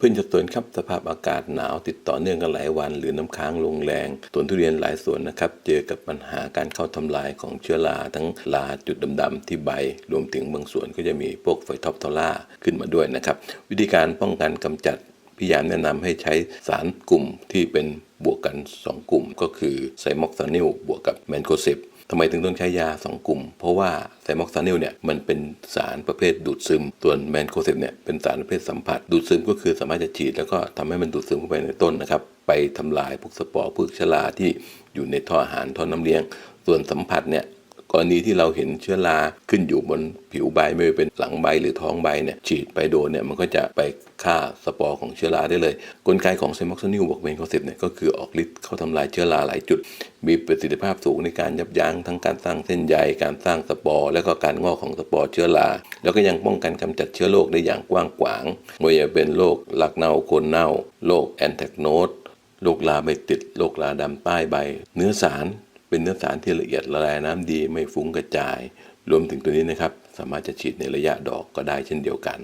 เพื่อนจะสวนครับสภาพอากาศหนาวติดต่อเนื่องกันหลายวัน หรือน้ำค้างลงแรงสวนทุเรียนหลายสวนนะครับ เจอกับปัญหาการเข้าทำลายของเชื้อราทั้งลาจุดดำๆที่ใบ รวมถึงบางสวนก็จะมีพวกไฟท็อปทอล่าขึ้นมาด้วยนะครับ วิธีการป้องกันกำจัดพยายามแนะนำให้ใช้สารกลุ่มที่เป็นบวกกัน 2 กลุ่มก็คือไซม็อกซานิลบวกกับแมนโคเซป ทำไมถึงต้องใช้ยา 2 กลุ่ม เพราะว่าไซม็อกซานิลเนี่ยมันเป็นสารประเภทดูดซึม ส่วนแมนโคเซปเนี่ยเป็นสารประเภทสัมผัส ดูดซึมก็คือสามารถจะฉีดแล้วก็ทำให้มันดูดซึมเข้าไปในต้นนะครับ ไปทำลายพวกสปอร์พวกชลาที่อยู่ในท่ออาหารท่อน้ำเลี้ยง ส่วนสัมผัสเนี่ย กรณีที่เราเห็นเชื้อราขึ้นอยู่บนผิวใบไม่ว่าเป็นหลังใบหรือท้องใบเนี่ยฉีดไปโดนเนี่ยมันก็จะไปฆ่าสปอร์ของเชื้อราได้เลย กลไกของเซม็อกซานิลบวกเบนโคเซปเนี่ยก็คือออกฤทธิ์เข้าทำลายเชื้อราหลายจุด มีประสิทธิภาพสูงในการยับยั้งทั้งการสร้างเส้นใยการสร้างสปอร์ แล้วก็การงอกของสปอร์เชื้อราแล้วก็ยังป้องกันกำจัดเชื้อโรคได้อย่างกว้างขวางไม่ว่าจะเป็นโรคหลักเน่าโคนเน่าโรคแอนแทกโนดโรคลาใบติดโรคลาดำใต้ใบ เนื้อสาร เป็นเนื้อสารที่ละเอียดละลายน้ำดีไม่ฟุ้งกระจาย รวมถึงตัวนี้นะครับ สามารถจะฉีดในระยะดอกก็ได้เช่นเดียวกัน